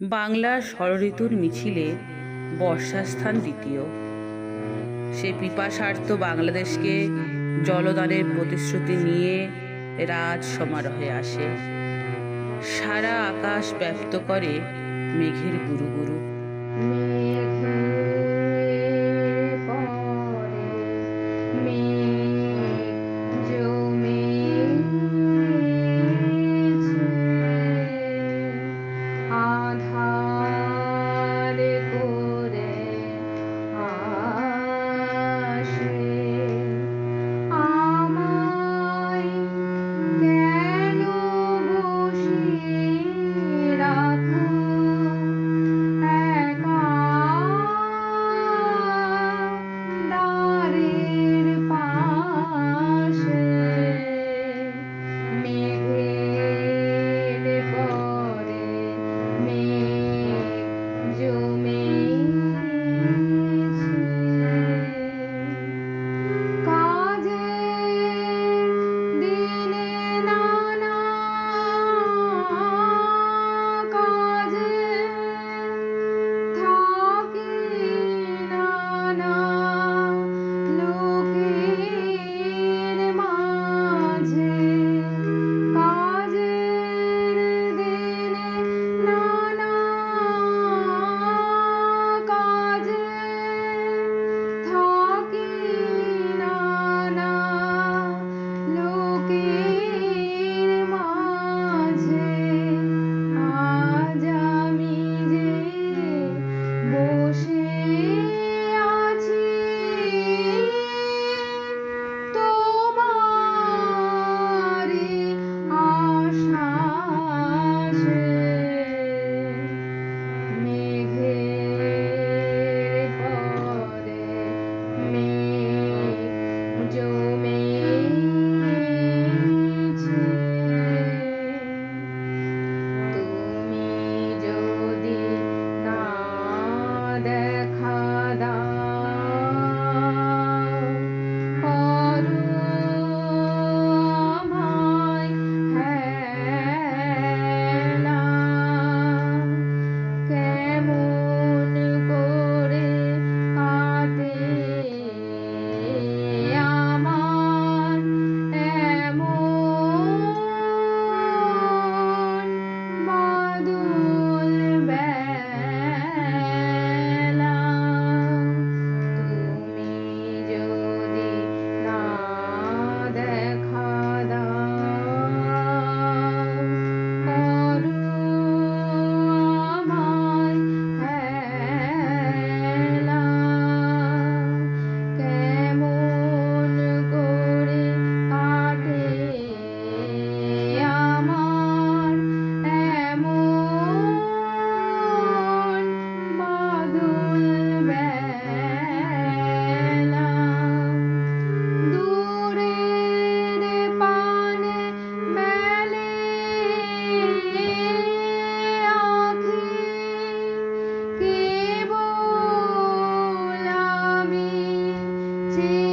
বাংলার ষড়ঋতুর মিছিলে বর্ষাস্থান দ্বিতীয়। সে পিপাসার্থ বাংলাদেশকে জলদানের প্রতিশ্রুতি নিয়ে রাজ সমারোহে আসে। সারা আকাশ ব্যপ্ত করে মেঘের গুরু গুরু see.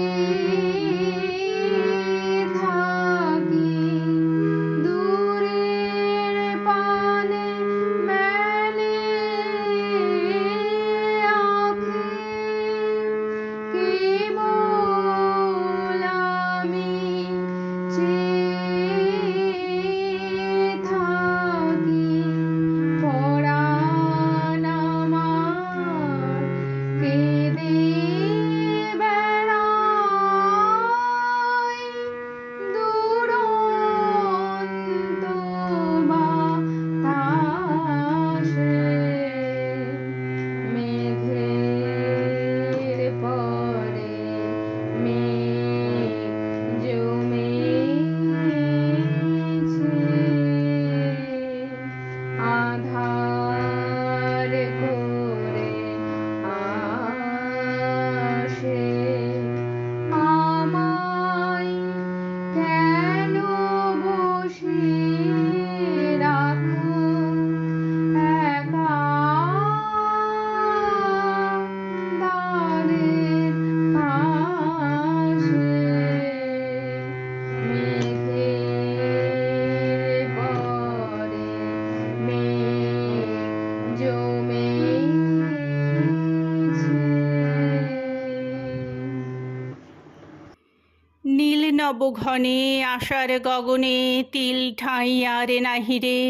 নবঘনে আশার গগনে তিল ঠাঁই আর নাহিরে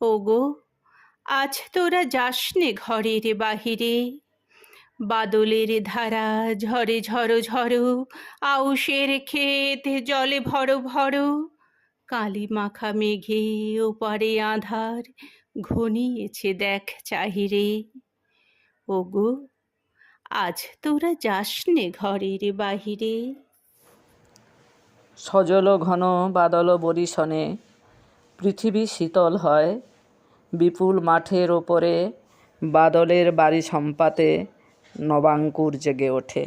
ওগো, আজ তোরা যাসনে ঘরের বাহিরে। বাদলের ধারা ঝরে ঝরো ঝরো, আউশের ক্ষেত জলে ভরো ভরো। কালি মাখা মেঘে ওপারে আধার ঘনিয়েছে দেখ চাহিরে। ওগো, আজ তোরা যাসনে ঘরের বাহিরে। সজল ঘন বাদল বরিশনে, পৃথিবী শীতল হয় বিপুল মাঠের ওপরে, বাদলের বাড়ি সম্পাতে নবাঙ্কুর জেগে ওঠে।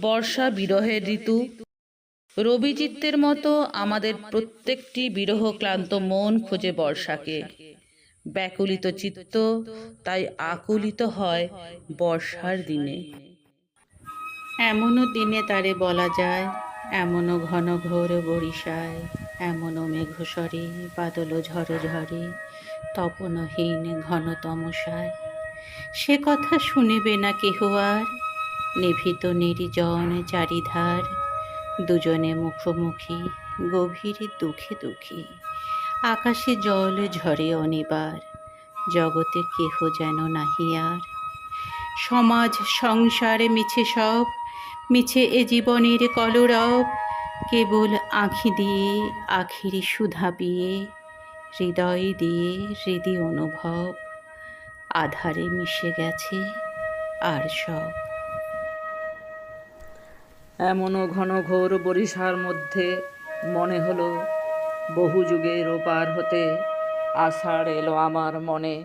বর্ষা বিরহের ঋতু। রবিচিত্তের মতো আমাদের প্রত্যেকটি বিরহ ক্লান্ত মন খোঁজে বর্ষাকে। ব্যাকুলিত চিত্ত, তাই আকুলিত হয় বর্ষার দিনে। এমনও দিনে তারে বলা যায়, এমনও ঘন ঘোর বরিশায়। এমনও মেঘস্বরে, বাদল ঝরে ঝরে তপনহীন ঘন তমসায়। সে কথা শুনিবে না কেহ আর? নিভিত নির্জন চারিধার, দুজনে মুখোমুখি, গভীর দুঃখে দুঃখী। আকাশে জল ঝরে অনিবার, জগতে কেহ যেন নাহি আর। সমাজ সংসারে মিছে সব, মিছে এ জীবনের কলরব কেবল আঁখি দিয়ে, আখির সুধা পিয়ে, হৃদয় দিয়ে হৃদি অনুভব, আধারে মিশে গেছে আর সব। এমনও ঘন ঘোর বরিশার মধ্যে মনে হলো, বহু যুগের ওপার হতে আষাঢ় এলো আমার মনে।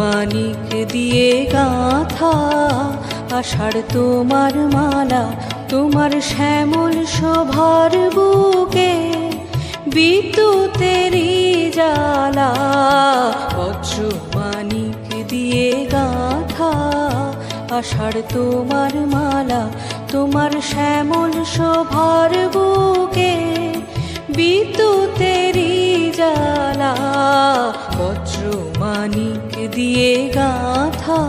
মানিক দিয়ে গাথা, আষাঢ় তোমার মালা, তোমার শ্যামল সভার বুকে, বিদ্যুতের জালা বজ্র মানিক দিয়ে গাথা, আষাঢ় তোমার মালা, তোমার শ্যামল সভার বুকে, বিদ্যুতের জালা বজ্র মানিক দিয়ে গাথা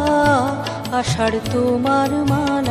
আষাঢ় তোমার মালা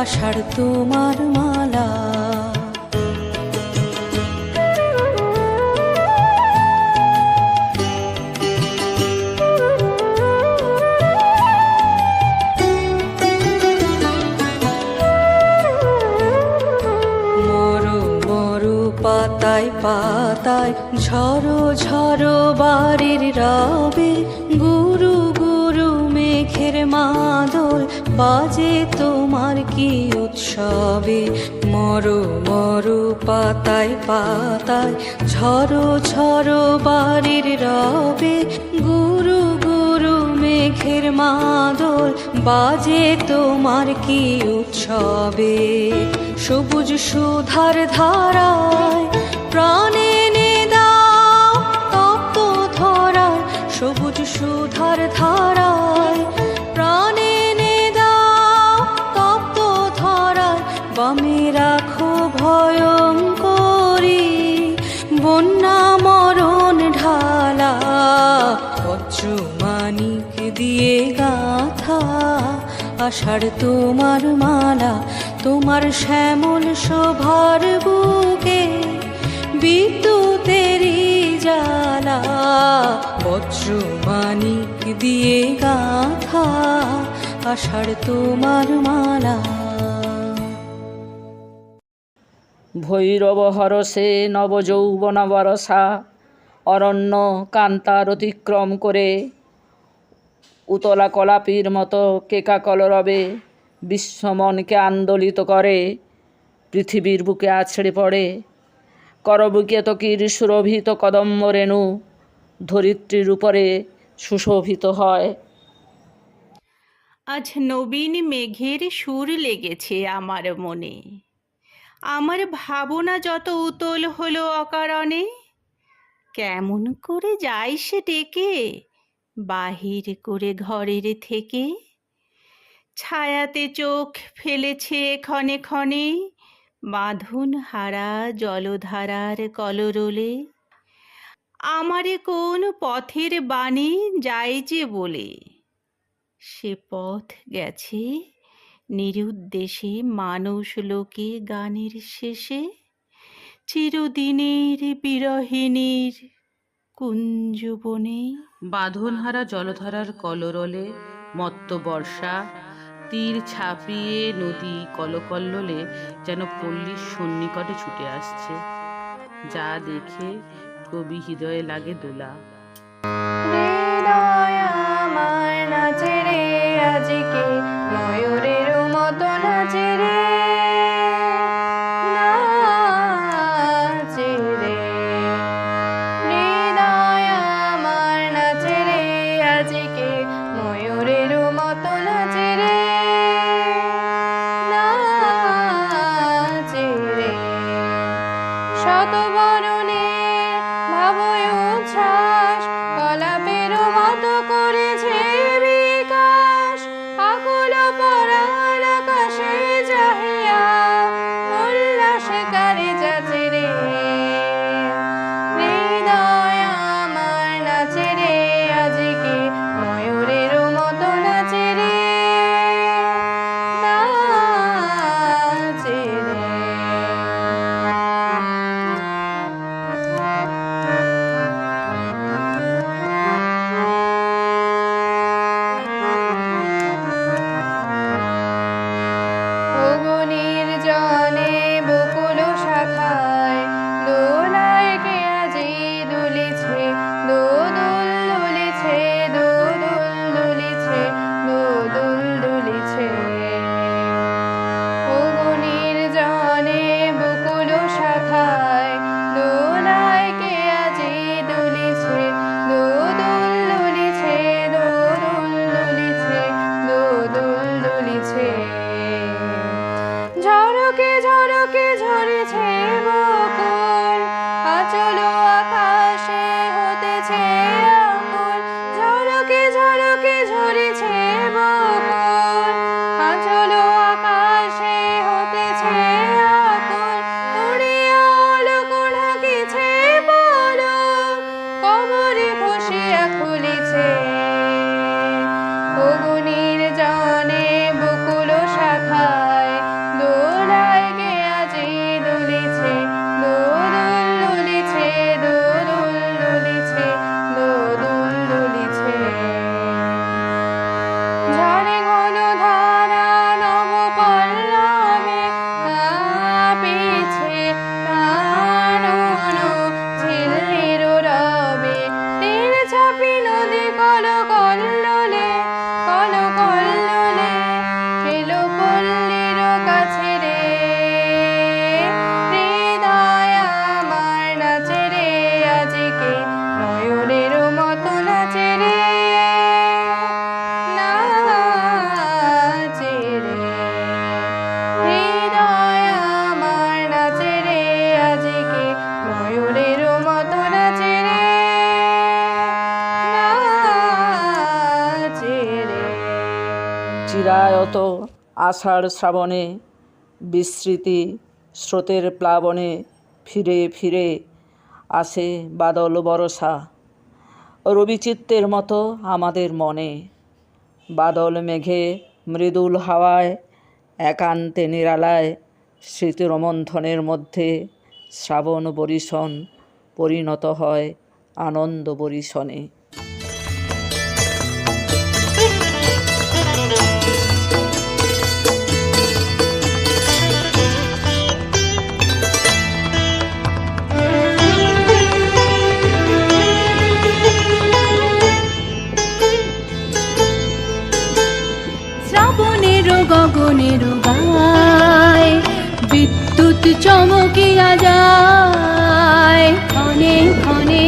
আষাঢ় তোমার মালা। পাতায় পাতায় ঝড়ো ঝড়ো বাড়ির রবে গুরু গুরু মেঘের মাদল বাজে তোমার কি উৎসবে? মরু মরু পাতায় পাতায় ঝড়ো ঝড়ো বাড়ির রবে। গুরু গুরু মেঘের মাদল, বাজে তোমার কি উৎসবে? সবুজ সুধার ধারায় প্রাণে নে দাও তপ্ত ধরায়, সবুজ সুধার ধারায় আষাঢ় তোমার মালা, তোমার শ্যামল শোভার বুকে, বিদ্যুতেরই জালা বজ্র মানিক দিয়ে গাথা আষাঢ় তোমার মালা। ভৈরব হরসে নবযৌবন বরসা অরণ্য কান্তার অতিক্রম করে উতলা কলাপির মতো কেকা কলরবে, বিশ্বমনকে আন্দোলিত করে, পৃথিবীর বুকে আছড়ে পড়ে। করবুকে তকির সুরভিত কদম্ব রেণু, ধরিত্রীর উপরে সুশোভিত হয়। আজ নবীন মেঘের সুর লেগেছে আমার মনে। আমার ভাবনা যত উতল হলো অকারণে, কেমন করে যাই সে ডেকে? বাহির করে ঘরের থেকে। ছায়াতে চোখ ফেলেছে ক্ষণে ক্ষণে। বাঁধন হারা জলধারার কলরোলে। আমারে কোন পথের বাণী যায় যে বলে। সে পথ গেছে নিরুদ্দেশে মানুষ লোকে গানের শেষে। চিরদিনের বিরহিনীর কুঞ্জবনে। বাঁধনহারা জলধারার কলরলে মত্ত বর্ষা, তীর ছাপিয়ে নদী কলকল্লোলে যেন পল্লীর সন্নিকটে ছুটে আসছে। যা দেখে কবি হৃদয়ে লাগে দোলা। আজকে ময়ূরের মতো নাচে রে। চিরায়ত আষাঢ় শ্রাবণে বিস্মৃতি স্রোতের প্লাবনে ফিরে ফিরে আসে বাদল বরষা। রবিচিত্তের মতো আমাদের মনে। বাদল মেঘে মৃদুল হাওয়ায়, একান্তে নিরালায় স্মৃতির মন্থনের মধ্যে শ্রাবণ বরিশন পরিণত হয় আনন্দ বরিশনে। গগনের গায় বিদ্যুৎ চমকিয়া যায়। ক্ষণে ক্ষণে